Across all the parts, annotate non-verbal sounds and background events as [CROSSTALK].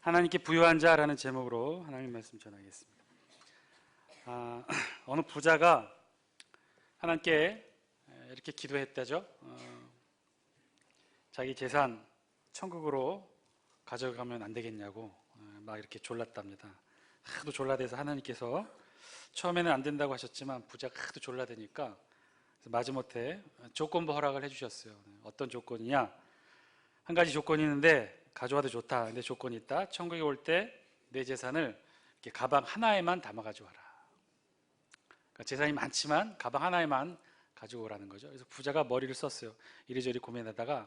하나님께 부유한 자라는 제목으로 하나님 말씀 전하겠습니다. 아, [CLEARS THROAT] 어느 부자가 하나님께 이렇게 기도했다죠. 어, 자기 재산 천국으로 가져가면 안 되겠냐고 어, 막 이렇게 졸랐답니다. 하도 졸라대서 하나님께서 처음에는 안 된다고 하셨지만 부자가 하도 졸라대니까 마지못해 조건부 허락을 해주셨어요. 어떤 조건이냐? 한 가지 조건이 있는데 가져와도 좋다. 근데 조건이 있다. 천국에 올 때 내 재산을 이렇게 가방 하나에만 담아 가져와라. 그러니까 재산이 많지만 가방 하나에만 가지고 오라는 거죠. 그래서 부자가 머리를 썼어요. 이리저리 고민하다가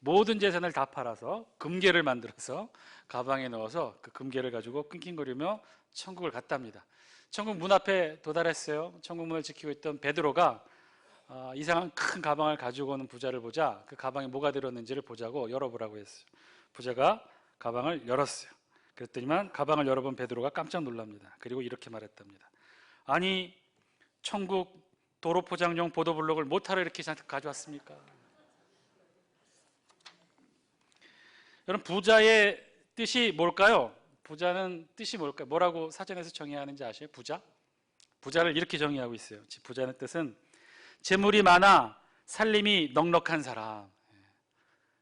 모든 재산을 다 팔아서 금괴를 만들어서 가방에 넣어서 그 금괴를 가지고 끙낑거리며 천국을 갔답니다. 천국 문 앞에 도달했어요. 천국 문을 지키고 있던 베드로가 어, 이상한 큰 가방을 가지고 오는 부자를 보자 그 가방에 뭐가 들었는지를 보자고 열어보라고 했어요. 부자가 가방을 열었어요. 그랬더니만 가방을 열어본 베드로가 깜짝 놀랍니다. 그리고 이렇게 말했답니다. 아니 천국 도로 포장용 보도블록을 못하러 이렇게 가져왔습니까? 여러분 부자의 뜻이 뭘까요? 부자는 뜻이 뭘까요? 뭐라고 사전에서 정의하는지 아세요? 부자? 부자를 이렇게 정의하고 있어요. 부자는 뜻은 재물이 많아 살림이 넉넉한 사람.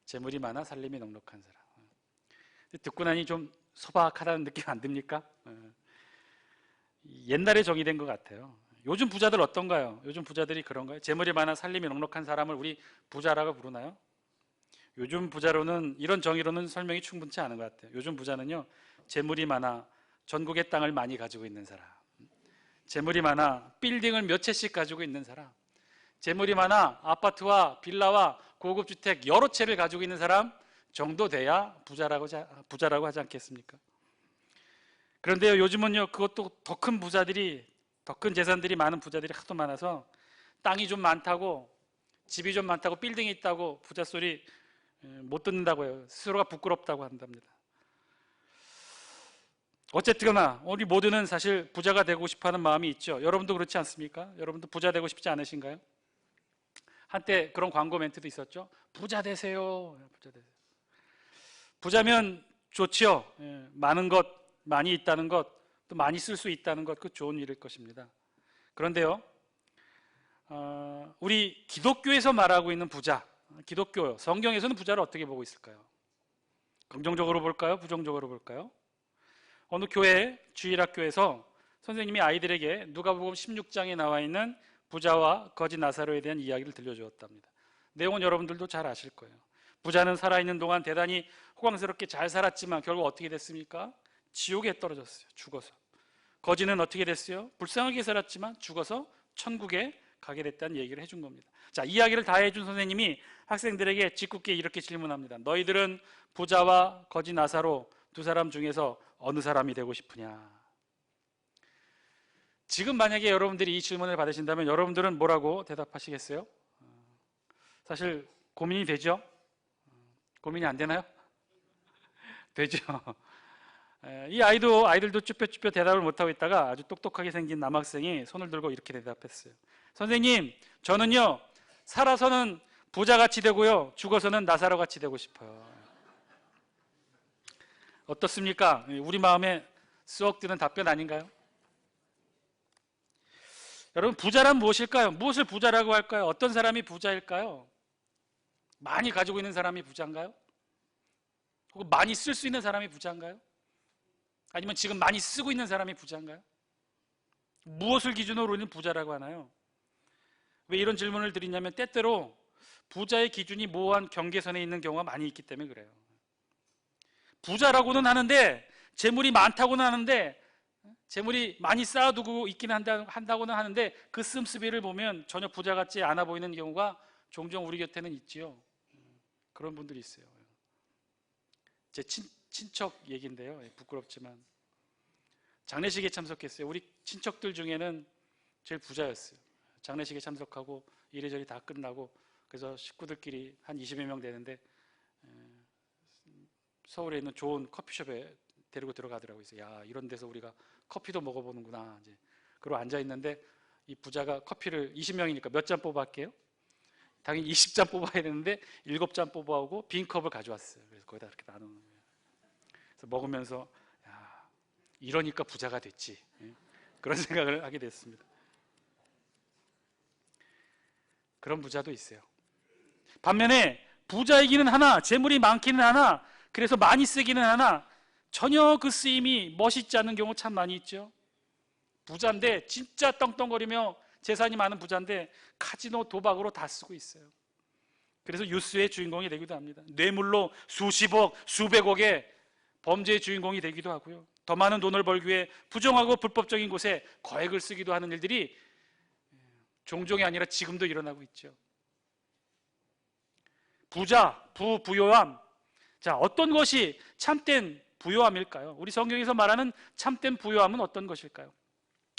재물이 많아 살림이 넉넉한 사람. 듣고 나니 좀 소박하다는 느낌 안 듭니까? 옛날에 정의된 것 같아요. 요즘 부자들 어떤가요? 요즘 부자들이 그런가요? 재물이 많아 살림이 넉넉한 사람을 우리 부자라고 부르나요? 요즘 부자로는 이런 정의로는 설명이 충분치 않은 것 같아요. 요즘 부자는요, 재물이 많아 전국의 땅을 많이 가지고 있는 사람, 재물이 많아 빌딩을 몇 채씩 가지고 있는 사람, 재물이 많아 아파트와 빌라와 고급 주택 여러 채를 가지고 있는 사람 정도 돼야 부자라고 부자라고 하지 않겠습니까? 그런데요, 요즘은요, 그것도 더 큰 부자들이 더 큰 재산들이 많은 부자들이 하도 많아서 땅이 좀 많다고 집이 좀 많다고 빌딩이 있다고 부자 소리 못 듣는다고 해요. 스스로가 부끄럽다고 한답니다. 어쨌거나 우리 모두는 사실 부자가 되고 싶어하는 마음이 있죠. 여러분도 그렇지 않습니까? 여러분도 부자 되고 싶지 않으신가요? 한때 그런 광고 멘트도 있었죠. 부자 되세요. 부자 되세요. 부자면 좋지요. 예, 많은 것, 많이 있다는 것, 또 많이 쓸 수 있다는 것, 그 좋은 일일 것입니다. 그런데요, 어, 우리 기독교에서 말하고 있는 부자, 기독교, 성경에서는 부자를 어떻게 보고 있을까요? 긍정적으로 볼까요? 부정적으로 볼까요? 어느 교회, 주일학교에서 선생님이 아이들에게 누가복음 16장에 나와 있는 부자와 거지 나사로에 대한 이야기를 들려주었답니다. 내용은 여러분들도 잘 아실 거예요. 부자는 살아있는 동안 대단히 호강스럽게 잘 살았지만 결국 어떻게 됐습니까? 지옥에 떨어졌어요. 죽어서. 거지는 어떻게 됐어요? 불쌍하게 살았지만 죽어서 천국에 가게 됐다는 얘기를 해준 겁니다. 자, 이야기를 다 해준 선생님이 학생들에게 짓궂게 이렇게 질문합니다. 너희들은 부자와 거지 나사로 두 사람 중에서 어느 사람이 되고 싶으냐? 지금 만약에 여러분들이 이 질문을 받으신다면 여러분들은 뭐라고 대답하시겠어요? 사실 고민이 되죠? 고민이 안 되나요? 되죠. [LAUGHS] 이 아이도 아이들도 쭈뼛쭈뼛 대답을 못하고 있다가 아주 똑똑하게 생긴 남학생이 손을 들고 이렇게 대답했어요. 선생님, 저는요 살아서는 부자같이 되고요 죽어서는 나사로같이 되고 싶어요. 어떻습니까? 우리 마음에 쏙 드는 답변 아닌가요? 여러분 부자란 무엇일까요? 무엇을 부자라고 할까요? 어떤 사람이 부자일까요? 많이 가지고 있는 사람이 부자인가요? 혹은 많이 쓸 수 있는 사람이 부자인가요? 아니면 지금 많이 쓰고 있는 사람이 부자인가요? 무엇을 기준으로 우리는 부자라고 하나요? 왜 이런 질문을 드리냐면 때때로 부자의 기준이 모호한 경계선에 있는 경우가 많이 있기 때문에 그래요. 부자라고는 하는데 재물이 많다고는 하는데 재물이 많이 쌓아두고 있기는 한다, 한다고는 하는데 그 씀씀이를 보면 전혀 부자 같지 않아 보이는 경우가 종종 우리 곁에는 있지요. 그런 분들이 있어요. 제 친, 친척 얘기인데요. 예, 부끄럽지만 장례식에 참석했어요. 우리 친척들 중에는 제일 부자였어요. 장례식에 참석하고 이래저래 다 끝나고 그래서 식구들끼리 한 20여 명 되는데 서울에 있는 좋은 커피숍에 데리고 들어가더라고요. 야 이런 데서 우리가 커피도 먹어보는구나. 이제 그러고 앉아 있는데 이 부자가 커피를 20명이니까 몇 잔 뽑아 할게요? 당연히 20잔 뽑아야 되는데 7잔 뽑아오고 빈 컵을 가져왔어요. 그래서 거기다 이렇게 나누는. 그래서 먹으면서 야, 이러니까 부자가 됐지. 예. 그런 [LAUGHS] 생각을 하게 됐습니다. 그런 부자도 있어요. 반면에 부자이기는 하나, 재물이 많기는 하나, 그래서 많이 쓰기는 하나, 전혀 그 쓰임이 멋있지 않은 경우 참 많이 있죠. 부자인데 진짜 떵떵거리며 재산이 많은 부자인데 카지노 도박으로 다 쓰고 있어요. 그래서 뉴스의 주인공이 되기도 합니다. 뇌물로 수십억, 수백억의 범죄의 주인공이 되기도 하고요. 더 많은 돈을 벌기 위해 부정하고 불법적인 곳에 거액을 쓰기도 하는 일들이 종종이 아니라 지금도 일어나고 있죠. 부자, 부, 부요함. 자, 어떤 것이 참된 부요함일까요? 우리 성경에서 말하는 참된 부요함은 어떤 것일까요?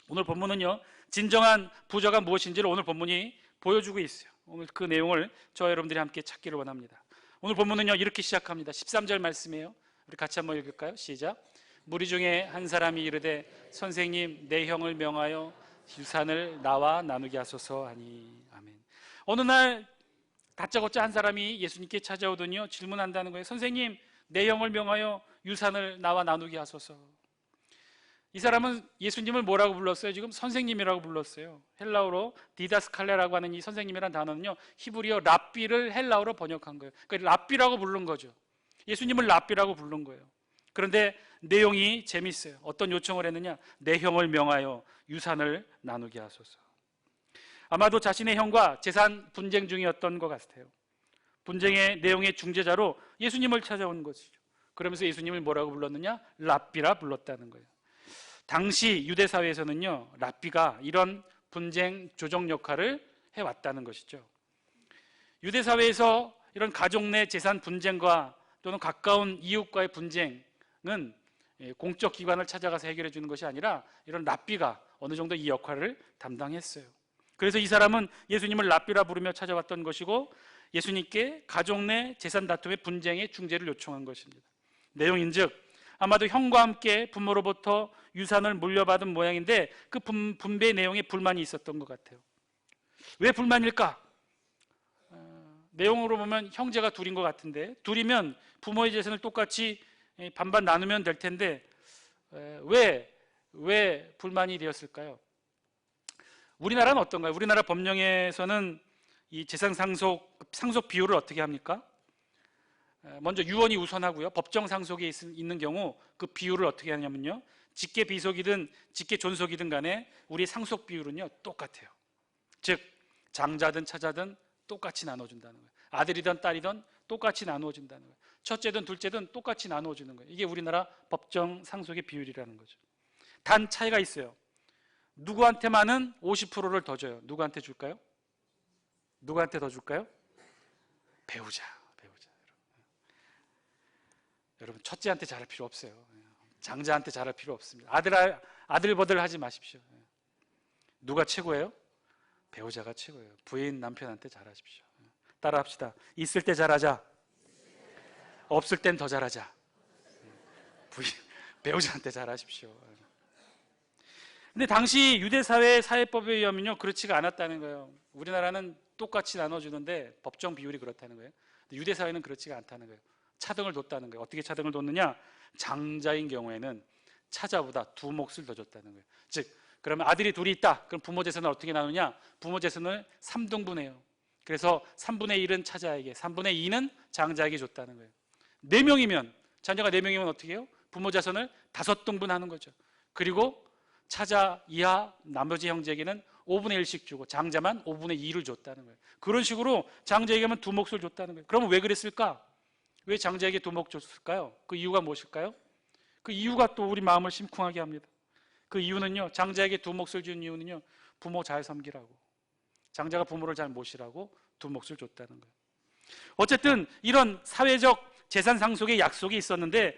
오늘 본문은요, 진정한 부자가 무엇인지를 오늘 본문이 보여주고 있어요. 오늘 그 내용을 저 여러분들이 함께 찾기를 원합니다. 오늘 본문은요, 이렇게 시작합니다. 13절 말씀이에요. 우리 같이 한번 읽을까요? 시작. 무리 중에 한 사람이 이르되 선생님 내 형을 명하여 유산을 나와 나누게 하소서 하니 아멘. 어느 날 다짜고짜 한 사람이 예수님께 찾아오더니요 질문한다는 거예요. 선생님 내 형을 명하여 유산을 나와 나누게 하소서. 이 사람은 예수님을 뭐라고 불렀어요? 지금 선생님이라고 불렀어요. 헬라어로 디다스칼레라고 하는 이 선생님이라는 단어는요 히브리어 랍비를 헬라어로 번역한 거예요. 그러니까 랍비라고 부른 거죠. 예수님을 랍비라고 부른 거예요. 그런데 내용이 재밌어요. 어떤 요청을 했느냐? 내 형을 명하여 유산을 나누게 하소서. 아마도 자신의 형과 재산 분쟁 중이었던 것 같아요. 분쟁의 내용의 중재자로 예수님을 찾아온 것이죠. 그러면서 예수님을 뭐라고 불렀느냐? 랍비라 불렀다는 거예요. 당시 유대 사회에서는요, 랍비가 이런 분쟁 조정 역할을 해왔다는 것이죠. 유대 사회에서 이런 가족 내 재산 분쟁과 또는 가까운 이웃과의 분쟁은 예, 공적 기관을 찾아가서 해결해 주는 것이 아니라 이런 랍비가 어느 정도 이 역할을 담당했어요. 그래서 이 사람은 예수님을 랍비라 부르며 찾아왔던 것이고 예수님께 가족 내 재산 다툼의 분쟁의 중재를 요청한 것입니다. 내용인즉 아마도 형과 함께 부모로부터 유산을 물려받은 모양인데 그 분배 내용에 불만이 있었던 것 같아요. 왜 불만일까? 어, 내용으로 보면 형제가 둘인 것 같은데 둘이면 부모의 재산을 똑같이 반반 나누면 될 텐데 왜, 왜 불만이 되었을까요? 우리나라는 어떤가요? 우리나라 법령에서는 이 재산 상속, 상속 비율을 어떻게 합니까? 먼저 유언이 우선하고요. 법정 상속에 있는 경우 그 비율을 어떻게 하냐면요. 직계 비속이든 직계 존속이든 간에 우리 상속 비율은요 똑같아요. 즉 장자든 차자든 똑같이 나눠준다는 거예요. 아들이든 딸이든 똑같이 나누어준다는 거예요. 첫째든 둘째든 똑같이 나누어주는 거예요. 이게 우리나라 법정 상속의 비율이라는 거죠. 단 차이가 있어요. 누구한테만은 50%를 더 줘요. 누구한테 줄까요? 누구한테 더 줄까요? 배우자, 배우자. 여러분, 첫째한테 잘할 필요 없어요. 장자한테 잘할 필요 없습니다. 아들 아들 버들 하지 마십시오. 누가 최고예요? 배우자가 최고예요. 부인 남편한테 잘하십시오. 따라 합시다. 있을 때 잘하자. 없을 땐 더 잘하자. 부인 배우자한테 잘하십시오. 근데 당시 유대 사회 사회법에 의하면요 그렇지가 않았다는 거예요. 우리나라는 똑같이 나눠주는데 법정 비율이 그렇다는 거예요. 유대 사회는 그렇지가 않다는 거예요. 차등을 뒀다는 거예요. 어떻게 차등을 뒀느냐? 장자인 경우에는 차자보다 두 몫을 더 줬다는 거예요. 즉, 그러면 아들이 둘이 있다. 그럼 부모 재산을 어떻게 나누냐? 부모 재산을 3등분해요. 그래서 3분의 1은 차자에게, 3분의 2는 장자에게 줬다는 거예요. 4명이면, 자녀가 4명이면 어떻게 해요? 부모 자손을 5등분 하는 거죠. 그리고 차자 이하 나머지 형제에게는 5분의 1씩 주고 장자만 5분의 2를 줬다는 거예요. 그런 식으로 장자에게만 두 몫을 줬다는 거예요. 그러면 왜 그랬을까? 왜 장자에게 두목 줬을까요? 그 이유가 무엇일까요? 그 이유가 또 우리 마음을 심쿵하게 합니다. 그 이유는요, 장자에게 두 몫을 준 이유는요, 부모 잘 섬기라고. 장자가 부모를 잘 모시라고 두 몫을 줬다는 거예요. 어쨌든 이런 사회적 재산 상속의 약속이 있었는데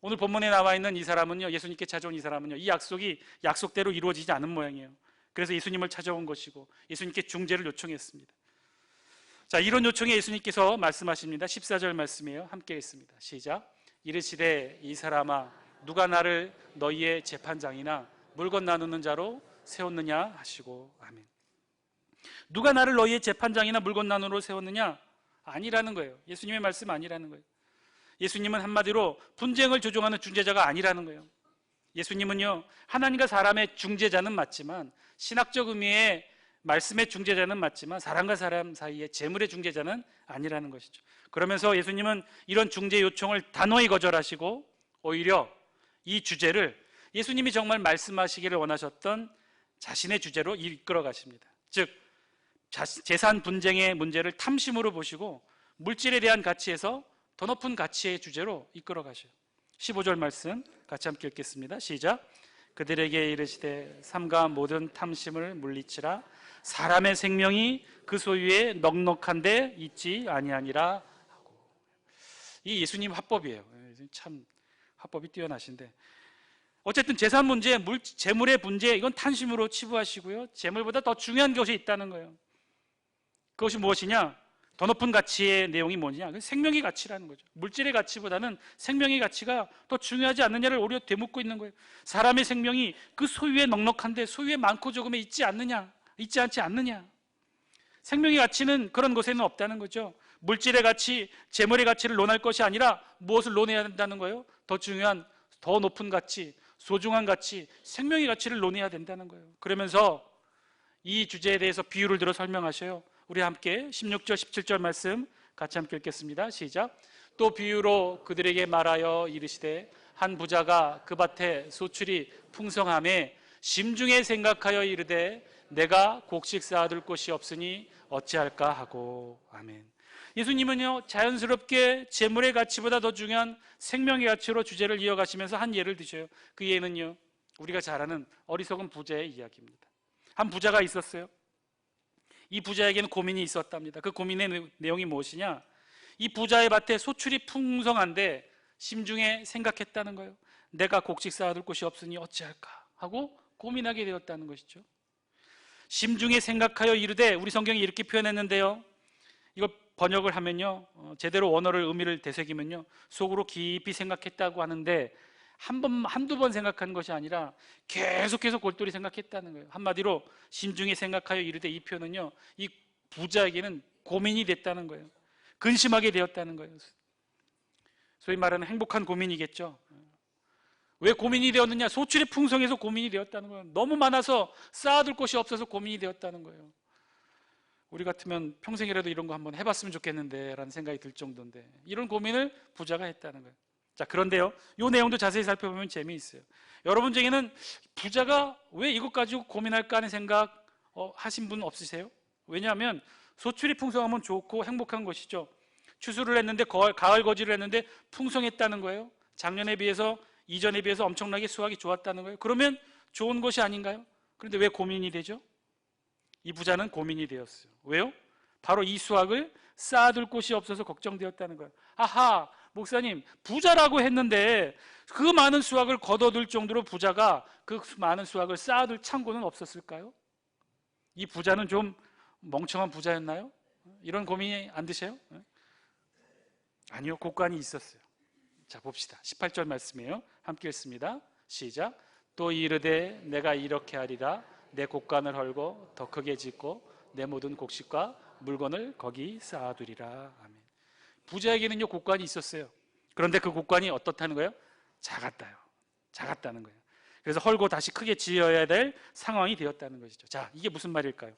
오늘 본문에 나와 있는 이 사람은요, 예수님께 찾아온 이 사람은요, 이 약속이 약속대로 이루어지지 않은 모양이에요. 그래서 예수님을 찾아온 것이고 예수님께 중재를 요청했습니다. 자, 이런 요청에 예수님께서 말씀하십니다. 14절 말씀이에요. 함께 했습니다. 시작. 이르시되 이 사람아 누가 나를 너희의 재판장이나 물건 나누는 자로 세웠느냐 하시고 아멘. 누가 나를 너희의 재판장이나 물건 나누로 세웠느냐? 아니라는 거예요. 예수님의 말씀 아니라는 거예요. 예수님은 한마디로 분쟁을 조종하는 중재자가 아니라는 거예요. 예수님은요, 하나님과 사람의 중재자는 맞지만, 신학적 의미의 말씀의 중재자는 맞지만, 사람과 사람 사이의 재물의 중재자는 아니라는 것이죠. 그러면서 예수님은 이런 중재 요청을 단호히 거절하시고, 오히려 이 주제를 예수님이 정말 말씀하시기를 원하셨던 자신의 주제로 이끌어 가십니다. 즉, 재산 분쟁의 문제를 탐심으로 보시고, 물질에 대한 가치에서 더 높은 가치의 주제로 이끌어 가셔요. 15절 말씀 같이 함께 읽겠습니다. 시작. 그들에게 이르시되 삼가 모든 탐심을 물리치라 사람의 생명이 그 소유에 넉넉한데 있지 아니하니라 하고 이 예수님 화법이에요. 참 화법이 뛰어나신데 어쨌든 재산 문제, 물, 재물의 문제 이건 탐심으로 치부하시고요. 재물보다 더 중요한 것이 있다는 거예요. 그것이 무엇이냐? 더 높은 가치의 내용이 뭐냐? 생명의 가치라는 거죠. 물질의 가치보다는 생명의 가치가 더 중요하지 않느냐를 오히려 되묻고 있는 거예요. 사람의 생명이 그 소유에 넉넉한데 소유에 많고 적음에 있지 않느냐? 있지 않지 않느냐? 생명의 가치는 그런 곳에는 없다는 거죠. 물질의 가치, 재물의 가치를 논할 것이 아니라 무엇을 논해야 된다는 거예요? 더 중요한, 더 높은 가치, 소중한 가치, 생명의 가치를 논해야 된다는 거예요. 그러면서 이 주제에 대해서 비유를 들어 설명하셔요. 우리 함께 16절 17절 말씀 같이 함께 읽겠습니다. 시작. 또 비유로 그들에게 말하여 이르시되 한 부자가 그 밭에 소출이 풍성함에 심중에 생각하여 이르되 내가 곡식 쌓아둘 곳이 없으니 어찌할까 하고 아멘. 예수님은요 자연스럽게 재물의 가치보다 더 중요한 생명의 가치로 주제를 이어가시면서 한 예를 드셔요. 그 예는요 우리가 잘 아는 어리석은 부자의 이야기입니다. 한 부자가 있었어요. 이 부자에게는 고민이 있었답니다. 그 고민의 내용이 무엇이냐? 이 부자의 밭에 소출이 풍성한데 심중에 생각했다는 거예요. 내가 곡식 쌓아둘 곳이 없으니 어찌할까 하고 고민하게 되었다는 것이죠. 심중에 생각하여 이르되 우리 성경이 이렇게 표현했는데요. 이거 번역을 하면요. 어, 제대로 원어를 의미를 되새기면요. 속으로 깊이 생각했다고 하는데 한 번, 한두 번 생각한 것이 아니라 계속해서 골똘히 생각했다는 거예요. 한마디로 심중에 생각하여 이르되 이 표현은요, 이 부자에게는 고민이 됐다는 거예요. 근심하게 되었다는 거예요. 소위 말하는 행복한 고민이겠죠. 왜 고민이 되었느냐? 소출이 풍성해서 고민이 되었다는 거예요. 너무 많아서 쌓아둘 곳이 없어서 고민이 되었다는 거예요. 우리 같으면 평생이라도 이런 거 한번 해봤으면 좋겠는데 라는 생각이 들 정도인데 이런 고민을 부자가 했다는 거예요. 자, 그런데요. 이 내용도 자세히 살펴보면 재미있어요. 여러분 중에는 부자가 왜 이것 가지고 고민할까 하는 생각 어, 하신 분 없으세요? 왜냐하면 소출이 풍성하면 좋고 행복한 것이죠. 추수를 했는데 가을 거지를 했는데 풍성했다는 거예요. 작년에 비해서 이전에 비해서 엄청나게 수확이 좋았다는 거예요. 그러면 좋은 것이 아닌가요? 그런데 왜 고민이 되죠? 이 부자는 고민이 되었어요. 왜요? 바로 이 수확을 쌓아둘 곳이 없어서 걱정되었다는 거예요. 아하, 목사님, 부자라고 했는데 그 많은 수확을 거둬둘 정도로 부자가 그 많은 수확을 쌓아둘 창고는 없었을까요? 이 부자는 좀 멍청한 부자였나요? 이런 고민이 안 드세요? 아니요, 곡간이 있었어요. 자, 봅시다. 18절 말씀이에요. 함께 읽습니다. 시작. 또 이르되 내가 이렇게 하리라 내 곡간을 헐고 더 크게 짓고 내 모든 곡식과 물건을 거기 쌓아두리라. 아멘. 부자에게는요 곡관이 있었어요. 그런데 그 곡관이 어떻다는 거예요? 작았다요. 작았다는 거예요. 그래서 헐고 다시 크게 지어야 될 상황이 되었다는 것이죠. 자, 이게 무슨 말일까요?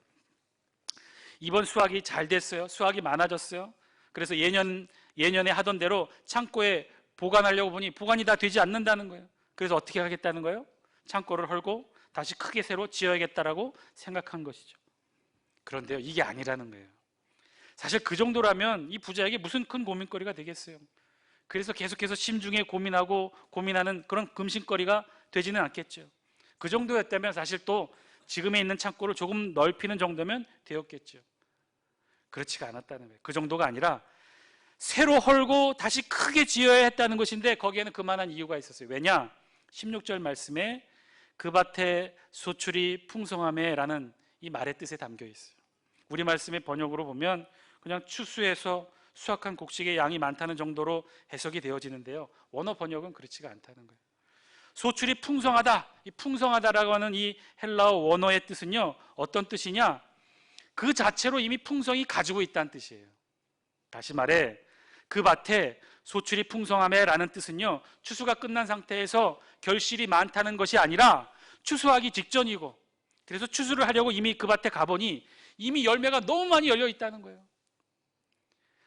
이번 수확이 잘 됐어요. 수확이 많아졌어요. 그래서 예년 예년에 하던 대로 창고에 보관하려고 보니 보관이 다 되지 않는다는 거예요. 그래서 어떻게 하겠다는 거예요? 창고를 헐고 다시 크게 새로 지어야겠다라고 생각한 것이죠. 그런데요, 이게 아니라는 거예요. 사실 그 정도라면 이 부자에게 무슨 큰 고민거리가 되겠어요. 그래서 계속해서 심중에 고민하고 고민하는 그런 금신거리가 되지는 않겠죠. 그 정도였다면 사실 또 지금에 있는 창고를 조금 넓히는 정도면 되었겠죠. 그렇지가 않았다는 거예요. 그 정도가 아니라 새로 헐고 다시 크게 지어야 했다는 것인데 거기에는 그만한 이유가 있었어요. 왜냐? 16절 말씀에 그 밭에 소출이 풍성함에라는 이 말의 뜻에 담겨 있어요. 우리 말씀의 번역으로 보면 그냥 추수해서 수확한 곡식의 양이 많다는 정도로 해석이 되어지는데요. 원어 번역은 그렇지가 않다는 거예요. 소출이 풍성하다. 이 풍성하다라고 하는 이 헬라어 원어의 뜻은요. 어떤 뜻이냐? 그 자체로 이미 풍성이 가지고 있다는 뜻이에요. 다시 말해 그 밭에 소출이 풍성함에라는 뜻은요. 추수가 끝난 상태에서 결실이 많다는 것이 아니라 추수하기 직전이고 그래서 추수를 하려고 이미 그 밭에 가보니 이미 열매가 너무 많이 열려 있다는 거예요.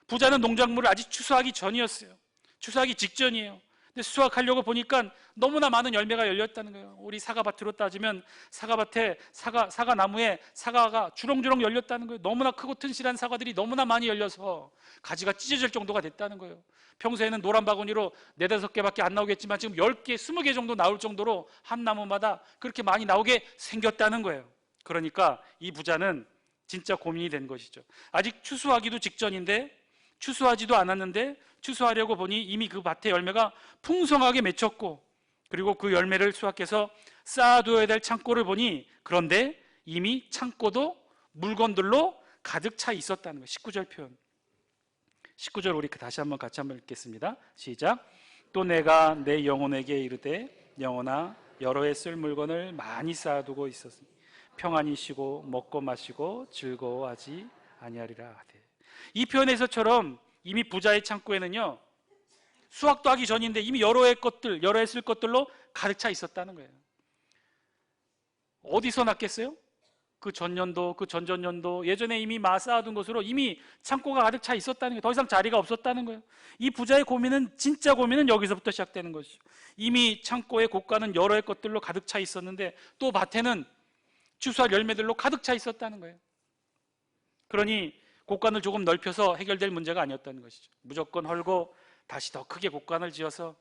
부자는 농작물을 아직 추수하기 전이었어요. 추수하기 직전이에요. 근데 수확하려고 보니까 너무나 많은 열매가 열렸다는 거예요. 우리 사과밭으로 따지면 사과밭에 사과 사과 나무에 사과가 주렁주렁 열렸다는 거예요. 너무나 크고 튼실한 사과들이 너무나 많이 열려서 가지가 찢어질 정도가 됐다는 거예요. 평소에는 노란 바구니로 네다섯 개밖에 안 나오겠지만 지금 열 개, 스무 개 정도 나올 정도로 한 나무마다 그렇게 많이 나오게 생겼다는 거예요. 그러니까 이 부자는 진짜 고민이 된 것이죠. 아직 추수하기도 직전인데 추수하지도 않았는데 추수하려고 보니 이미 그 밭에 열매가 풍성하게 맺혔고 그리고 그 열매를 수확해서 쌓아두어야 될 창고를 보니 그런데 이미 창고도 물건들로 가득 차 있었다는 거예요. 19절 표현. 19절 우리 다시 한번 같이 한번 읽겠습니다. 시작. 또 내가 내 영혼에게 이르되 영혼아 여러 해 쓸 물건을 많이 쌓아두고 있었으니 평안히 쉬고 먹고 마시고 즐거워하지 아니하리라 하되 이 표현에서처럼 이미 부자의 창고에는요 수확도 하기 전인데 이미 여러 해 것들 여러 해쓸 것들로 가득 차 있었다는 거예요. 어디서 났겠어요? 그 전년도, 그 전전년도, 예전에 이미 마 쌓아둔 것으로 이미 창고가 가득 차 있었다는 거예요. 더 이상 자리가 없었다는 거예요. 이 부자의 고민은, 진짜 고민은 여기서부터 시작되는 것이죠. 이미 창고의 고가는 여러 해 것들로 가득 차 있었는데 또 밭에는 추수할 열매들로 가득 차 있었다는 거예요. 그러니 곡간을 조금 넓혀서 해결될 문제가 아니었다는 것이죠. 무조건 헐고 다시 더 크게 곡간을 지어서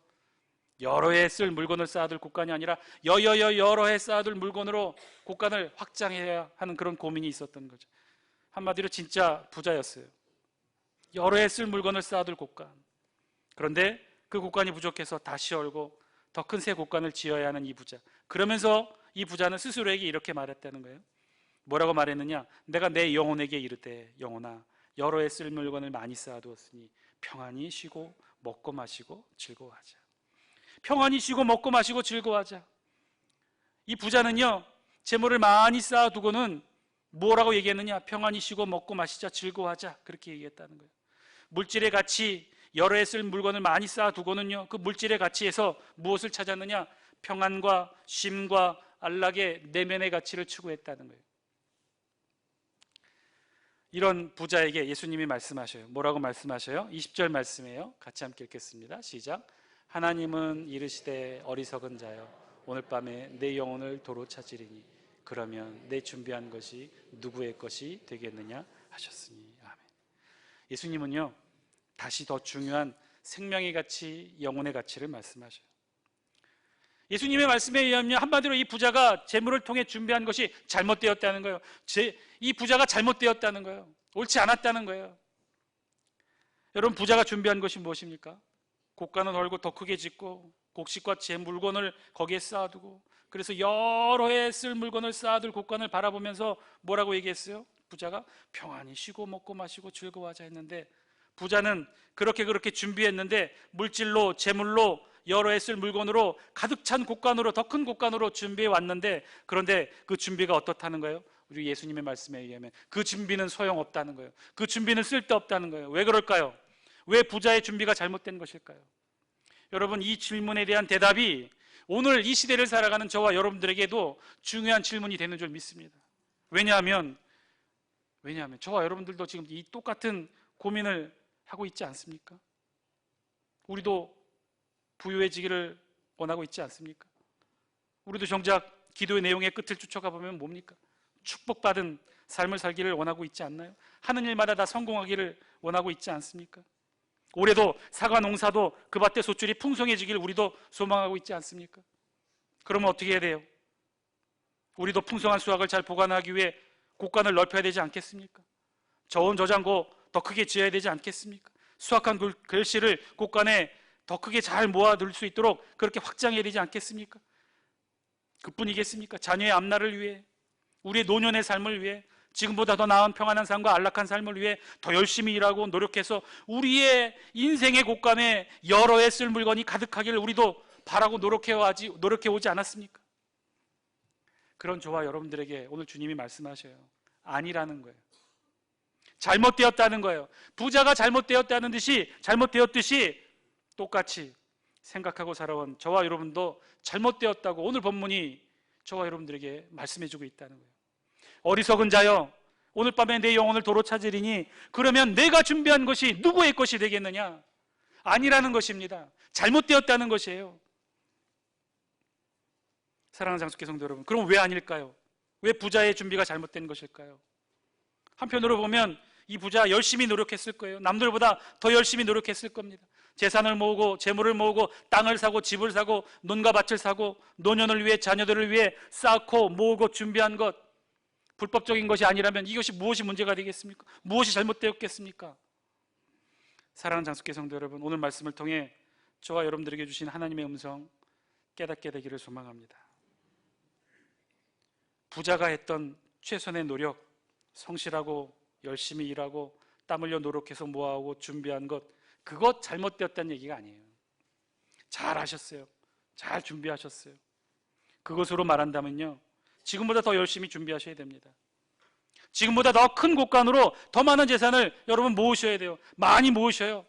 여러 해 쓸 물건을 쌓아둘 곡간이 아니라 여여여 여러 해 쌓아둘 물건으로 곡간을 확장해야 하는 그런 고민이 있었던 거죠. 한마디로 진짜 부자였어요. 여러 해 쓸 물건을 쌓아둘 곡간. 그런데 그 곡간이 부족해서 다시 헐고 더 큰 새 곡간을 지어야 하는 이 부자. 그러면서 이 부자는 스스로에게 이렇게 말했다는 거예요. 뭐라고 말했느냐? 내가 내 영혼에게 이르되 영혼아 여러 해 쓸 물건을 많이 쌓아두었으니 평안히 쉬고 먹고 마시고 즐거워하자. 평안히 쉬고 먹고 마시고 즐거워하자. 이 부자는요 재물을 많이 쌓아두고는 뭐라고 얘기했느냐? 평안히 쉬고 먹고 마시자 즐거워하자 그렇게 얘기했다는 거예요. 물질의 가치 여러 해 쓸 물건을 많이 쌓아두고는요 그 물질의 가치에서 무엇을 찾았느냐? 평안과 쉼과 안락의 내면의 가치를 추구했다는 거예요. 이런 부자에게 예수님이 말씀하셔요. 뭐라고 말씀하셔요? 20절 말씀이에요. 같이 함께 읽겠습니다. 시작. 하나님은 이르시되 어리석은 자여 오늘 밤에 내 영혼을 도로 찾으리니 그러면 내 준비한 것이 누구의 것이 되겠느냐 하셨으니 아멘. 예수님은요 다시 더 중요한 생명의 가치, 영혼의 가치를 말씀하셔요. 예수님의 말씀에 의하면 한마디로 이 부자가 재물을 통해 준비한 것이 잘못되었다는 거예요. 제, 이 부자가 잘못되었다는 거예요. 옳지 않았다는 거예요. 여러분 부자가 준비한 것이 무엇입니까? 곡간을 헐고 더 크게 짓고 곡식과 제 물건을 거기에 쌓아두고 그래서 여러 해 쓸 물건을 쌓아둘 곡간을 바라보면서 뭐라고 얘기했어요? 부자가 평안히 쉬고 먹고 마시고 즐거워하자 했는데 부자는 그렇게 그렇게 준비했는데 물질로 재물로 여러 해 쓸 물건으로 가득 찬 곡간으로 더 큰 곡간으로 준비해 왔는데 그런데 그 준비가 어떻다는 거예요? 우리 예수님의 말씀에 의하면 그 준비는 소용없다는 거예요. 그 준비는 쓸데없다는 거예요. 왜 그럴까요? 왜 부자의 준비가 잘못된 것일까요? 여러분 이 질문에 대한 대답이 오늘 이 시대를 살아가는 저와 여러분들에게도 중요한 질문이 되는 줄 믿습니다. 왜냐하면 왜냐하면 저와 여러분들도 지금 이 똑같은 고민을 하고 있지 않습니까? 우리도 부유해지기를 원하고 있지 않습니까? 우리도 정작 기도의 내용의 끝을 쫓아가 보면 뭡니까? 축복받은 삶을 살기를 원하고 있지 않나요? 하는 일마다 다 성공하기를 원하고 있지 않습니까? 올해도 사과 농사도 그 밭의 소출이 풍성해지기를 우리도 소망하고 있지 않습니까? 그러면 어떻게 해야 돼요? 우리도 풍성한 수확을 잘 보관하기 위해 곡간을 넓혀야 되지 않겠습니까? 저온 저장고 더 크게 지어야 되지 않겠습니까? 수확한 글씨를 곡간에 더 크게 잘 모아둘 수 있도록 그렇게 확장해야 되지 않겠습니까? 그뿐이겠습니까? 자녀의 앞날을 위해 우리의 노년의 삶을 위해 지금보다 더 나은 평안한 삶과 안락한 삶을 위해 더 열심히 일하고 노력해서 우리의 인생의 곳간에 여러 해 쓸 물건이 가득하기를 우리도 바라고 노력해 오지, 노력해 않았습니까? 그런 저와 여러분들에게 오늘 주님이 말씀하셔요. 아니라는 거예요. 잘못되었다는 거예요. 부자가 잘못되었다는 듯이 잘못되었듯이 똑같이 생각하고 살아온 저와 여러분도 잘못되었다고 오늘 본문이 저와 여러분들에게 말씀해주고 있다는 거예요. 어리석은 자여, 오늘 밤에 내 영혼을 도로 찾으리니 그러면 내가 준비한 것이 누구의 것이 되겠느냐? 아니라는 것입니다. 잘못되었다는 것이에요. 사랑하는 장숙계 성도 여러분, 그럼 왜 아닐까요? 왜 부자의 준비가 잘못된 것일까요? 한편으로 보면 이 부자 열심히 노력했을 거예요. 남들보다 더 열심히 노력했을 겁니다. 재산을 모으고 재물을 모으고 땅을 사고 집을 사고 논과 밭을 사고 노년을 위해 자녀들을 위해 쌓고 모으고 준비한 것 불법적인 것이 아니라면 이것이 무엇이 문제가 되겠습니까? 무엇이 잘못되었겠습니까? 사랑하는 장숙계 성도 여러분, 오늘 말씀을 통해 저와 여러분들에게 주신 하나님의 음성 깨닫게 되기를 소망합니다. 부자가 했던 최선의 노력, 성실하고 열심히 일하고 땀 흘려 노력해서 모아오고 준비한 것, 그것 잘못되었다는 얘기가 아니에요. 잘 하셨어요. 잘 준비하셨어요. 그것으로 말한다면요. 지금보다 더 열심히 준비하셔야 됩니다. 지금보다 더 큰 곳간으로 더 많은 재산을 여러분 모으셔야 돼요. 많이 모으셔요.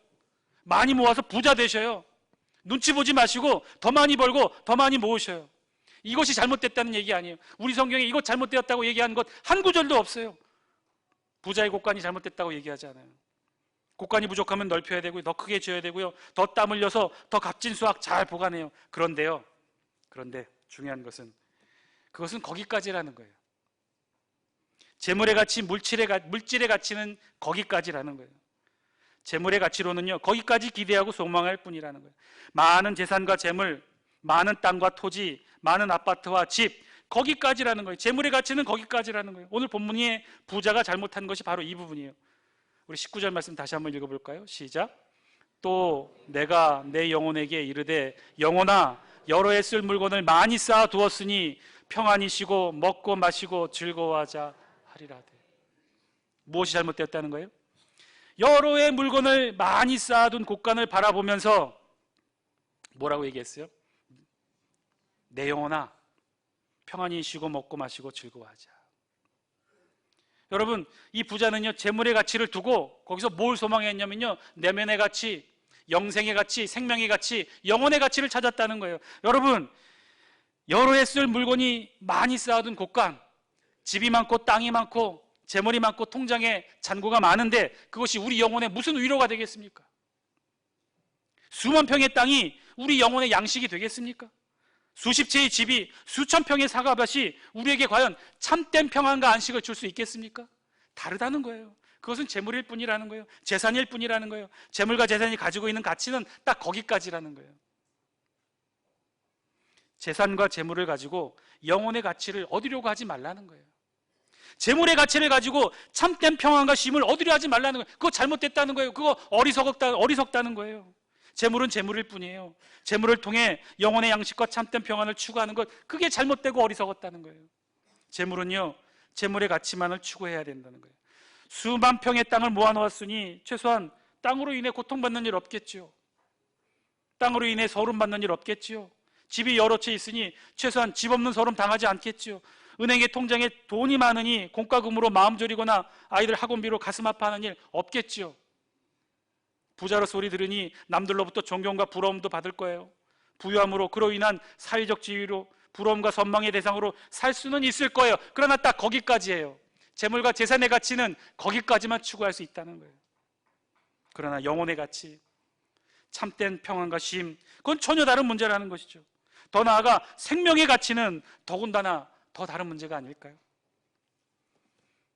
많이 모아서 부자 되셔요. 눈치 보지 마시고 더 많이 벌고 더 많이 모으셔요. 이것이 잘못됐다는 얘기 아니에요. 우리 성경에 이것 잘못되었다고 얘기한 것 한 구절도 없어요. 부자의 곳간이 잘못됐다고 얘기하지 않아요. 곳간이 부족하면 넓혀야 되고요. 더 크게 지어야 되고요. 더 땀 흘려서 더 값진 수확 잘 보관해요. 그런데요. 그런데 중요한 것은 그것은 거기까지라는 거예요. 재물의 가치, 물질의, 가, 물질의 가치는 거기까지라는 거예요. 재물의 가치로는요, 거기까지 기대하고 소망할 뿐이라는 거예요. 많은 재산과 재물, 많은 땅과 토지, 많은 아파트와 집, 거기까지라는 거예요. 재물의 가치는 거기까지라는 거예요. 오늘 본문의 부자가 잘못한 것이 바로 이 부분이에요. 우리 19절 말씀 다시 한번 읽어볼까요? 시작. 또 내가 내 영혼에게 이르되 영혼아 여러 해 쓸 물건을 많이 쌓아 두었으니 평안히 쉬고 먹고 마시고 즐거워하자 하리라되. 무엇이 잘못되었다는 거예요? 여러 해 물건을 많이 쌓아둔 곳간을 바라보면서 뭐라고 얘기했어요? 내 영혼아 평안히 쉬고 먹고 마시고 즐거워하자. 여러분, 이 부자는요, 재물의 가치를 두고 거기서 뭘 소망했냐면요, 내면의 가치, 영생의 가치, 생명의 가치, 영혼의 가치를 찾았다는 거예요. 여러분, 여러 해 쓸 물건이 많이 쌓아둔 곳간, 집이 많고 땅이 많고 재물이 많고 통장에 잔고가 많은데 그것이 우리 영혼에 무슨 위로가 되겠습니까? 수만 평의 땅이 우리 영혼의 양식이 되겠습니까? 수십 채의 집이 수천 평의 사과밭이 우리에게 과연 참된 평안과 안식을 줄 수 있겠습니까? 다르다는 거예요. 그것은 재물일 뿐이라는 거예요. 재산일 뿐이라는 거예요. 재물과 재산이 가지고 있는 가치는 딱 거기까지라는 거예요. 재산과 재물을 가지고 영혼의 가치를 얻으려고 하지 말라는 거예요. 재물의 가치를 가지고 참된 평안과 쉼을 얻으려 하지 말라는 거예요. 그거 잘못됐다는 거예요. 그거 어리석다, 어리석다는 거예요. 재물은 재물일 뿐이에요. 재물을 통해 영혼의 양식과 참된 평안을 추구하는 것, 그게 잘못되고 어리석었다는 거예요. 재물은요, 재물의 가치만을 추구해야 된다는 거예요. 수만 평의 땅을 모아놓았으니 최소한 땅으로 인해 고통받는 일 없겠지요. 땅으로 인해 서름받는 일 없겠지요. 집이 여러 채 있으니 최소한 집 없는 서름 당하지 않겠지요. 은행의 통장에 돈이 많으니 공과금으로 마음 졸이거나 아이들 학원비로 가슴 아파하는 일 없겠지요. 부자로 소리 들으니 남들로부터 존경과 부러움도 받을 거예요. 부유함으로 그로 인한 사회적 지위로 부러움과 선망의 대상으로 살 수는 있을 거예요. 그러나 딱 거기까지예요. 재물과 재산의 가치는 거기까지만 추구할 수 있다는 거예요. 그러나 영혼의 가치, 참된 평안과 쉼, 그건 전혀 다른 문제라는 것이죠. 더 나아가 생명의 가치는 더군다나 더 다른 문제가 아닐까요?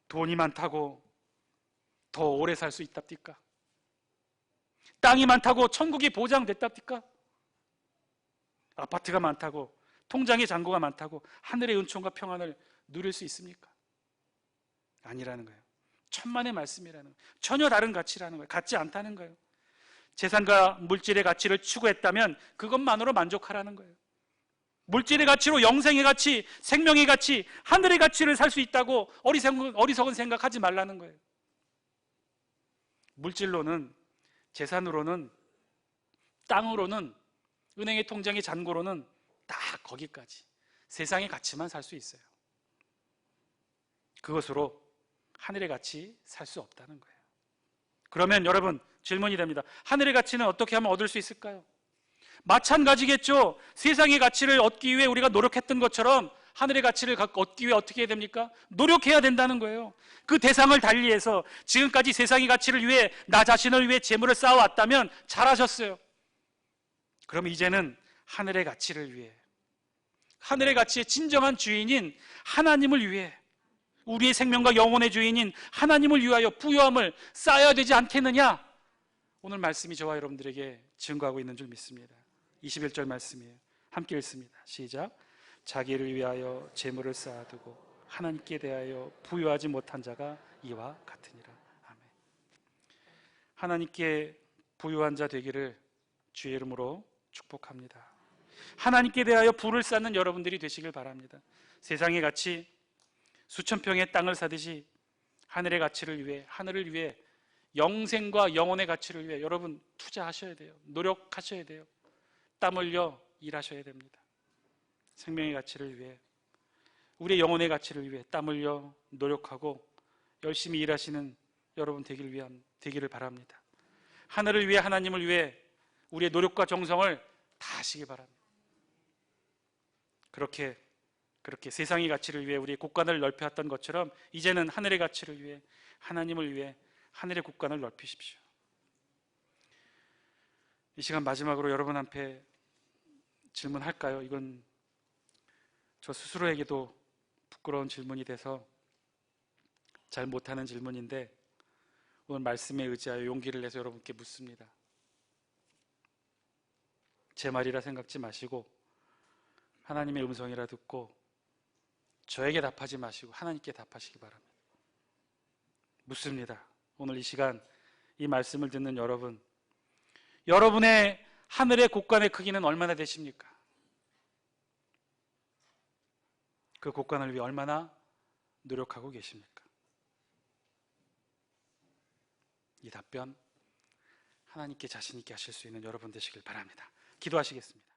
돈이 많다고 더 오래 살 수 있답니까? 땅이 많다고 천국이 보장됐답니까? 아파트가 많다고 통장에 잔고가 많다고 하늘의 은총과 평안을 누릴 수 있습니까? 아니라는 거예요. 천만의 말씀이라는 거예요. 전혀 다른 가치라는 거예요. 같지 않다는 거예요. 재산과 물질의 가치를 추구했다면 그것만으로 만족하라는 거예요. 물질의 가치로 영생의 가치, 생명의 가치, 하늘의 가치를 살 수 있다고 어리석은 생각하지 말라는 거예요. 물질로는 재산으로는 땅으로는 은행의 통장의 잔고로는 다 거기까지 세상의 가치만 살 수 있어요. 그것으로 하늘의 가치 살 수 없다는 거예요. 그러면 여러분 질문이 됩니다. 하늘의 가치는 어떻게 하면 얻을 수 있을까요? 마찬가지겠죠. 세상의 가치를 얻기 위해 우리가 노력했던 것처럼 하늘의 가치를 갖고 얻기 위해 어떻게 해야 됩니까? 노력해야 된다는 거예요. 그 대상을 달리해서 지금까지 세상의 가치를 위해 나 자신을 위해 재물을 쌓아왔다면 잘하셨어요. 그럼 이제는 하늘의 가치를 위해 하늘의 가치의 진정한 주인인 하나님을 위해 우리의 생명과 영혼의 주인인 하나님을 위하여 부요함을 쌓아야 되지 않겠느냐? 오늘 말씀이 저와 여러분들에게 증거하고 있는 줄 믿습니다. 21절 말씀이에요. 함께 읽습니다. 시작. 자기를 위하여 재물을 쌓아두고 하나님께 대하여 부유하지 못한 자가 이와 같으니라. 아멘. 하나님께 부유한 자 되기를 주의 이름으로 축복합니다. 하나님께 대하여 부를 쌓는 여러분들이 되시길 바랍니다. 세상의 가치 수천 평의 땅을 사듯이 하늘의 가치를 위해 하늘을 위해 영생과 영혼의 가치를 위해 여러분 투자하셔야 돼요. 노력하셔야 돼요. 땀 흘려 일하셔야 됩니다. 생명의 가치를 위해 우리의 영혼의 가치를 위해 땀 흘려 노력하고 열심히 일하시는 여러분 되기를 위한 되기를 바랍니다. 하늘을 위해 하나님을 위해 우리의 노력과 정성을 다 하시기 바랍니다. 그렇게 그렇게 세상의 가치를 위해 우리의 국간을 넓혀왔던 것처럼 이제는 하늘의 가치를 위해 하나님을 위해 하늘의 국간을 넓히십시오. 이 시간 마지막으로 여러분 앞에 질문할까요? 이건 저 스스로에게도 부끄러운 질문이 돼서 잘 못하는 질문인데 오늘 말씀에 의지하여 용기를 내서 여러분께 묻습니다. 제 말이라 생각지 마시고 하나님의 음성이라 듣고 저에게 답하지 마시고 하나님께 답하시기 바랍니다. 묻습니다. 오늘 이 시간 이 말씀을 듣는 여러분, 여러분의 하늘의 곳간의 크기는 얼마나 되십니까? 그 곳간을 위해 얼마나 노력하고 계십니까? 이 답변 하나님께 자신 있게 하실 수 있는 여러분 되시길 바랍니다. 기도하시겠습니다.